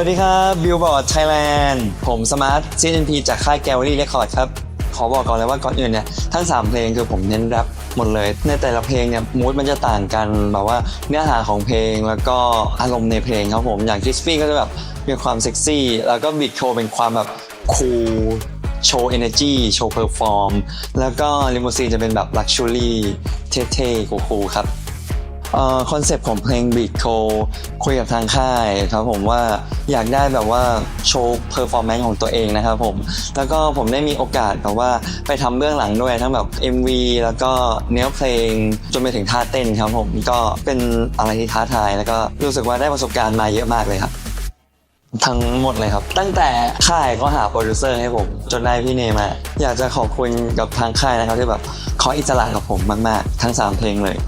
วัสดีครับ Billboard Thailand ผมสมาร์ท CNP จากค่าย Gallery Record ครับขอบอกก่อนเลยว่าก่อนอื่นเนี่ยทั้ง 3 เพลงคือผมเน้นแรปหมดเลย ในแต่ละเพลงเนี่ยมูดมันจะต่างกันแบบว่าเนื้อหาของเพลงแล้วก็อารมณ์ในเพลงครับผมอย่าง Crispy ก็จะแบบมีความเซ็กซี่ แล้วก็บิดโชว์เป็นความแบบคูลโชว์ energy โชว์ perform แล้วก็ลิมูซีนจะเป็นแบบ luxury เท่ๆคูลๆครับ คอนเซปต์ของเพลง Beat c o คุยกับทางค่ายครับผมว่าอยากได้แบบว่าโชว์เพอร์ฟอร์แมนซ์ของตัวเองนะครับผมแล้วก็ผมได้มีโอกาสแบบว่าไปทำเบื้องหลังด้วยทั้งแบบ MV แล้วก็เนื้อเพลงจนไปถึงท่าเต้นครับผมก็เป็นอะไรที่ท้าทาย แล้วก็รู้สึกว่าได้ประสบการณ์มาเยอะมากเลยครับ ทั้งหมดเลยครับ ตั้งแต่ค่ายก็หาโปรดิวเซอร์ให้ผม จนได้พี่เนมา อยากจะขอบคุณกับทางค่ายนะครับที่แบบขออิสระกับผมมาก ๆ ทั้ง 3 เพลงเลย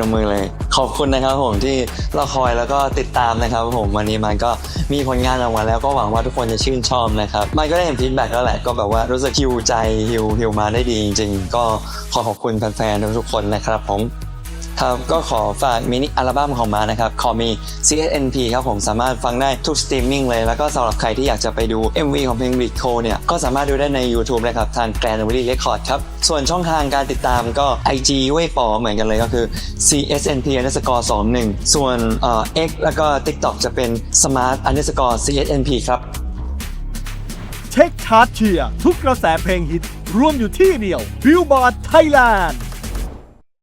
นมมือเลย ขอบคุณนะครับผมที่รอคอยแล้วก็ติดตามนะครับผมวันนี้มันก็มีผลงานออกมาแล้วก็หวังว่าทุกคนจะชื่นชอบนะครับมันก็ได้เห็นฟีดแบ็กแล้วแหละก็แบบว่ารู้สึกฮิวใจฮิวฮิวมาได้ดีจริง ๆ ก็ขอขอบคุณแฟนๆทุกๆคนนะครับผม ครับก็ขอฝากมินิอัลบั้มของมานะครับขอมี CSNP ครับผมสามารถฟังได้ทุกสตรีมมิ่งเลย แล้วก็สำหรับใครที่อยากจะไปดู MV ของเพลง r i c o เนี่ย ก็สามารถดูได้ใน YouTube นะครับ ทาง Grand w i l l y Record ครับ ส่วนช่องทางการติดตามก็ IG เว่ยปอเหมือนกันเลยก็คือ CSNP underscore 21ส่วนเอ่อ X แล้วก็ TikTok จะเป็น Smart underscore CSNP ครับ เช็คชาร์ตเชียร์ทุกกระแสเพลงฮิตรวมอยู่ที่เดียว Billboard Thailand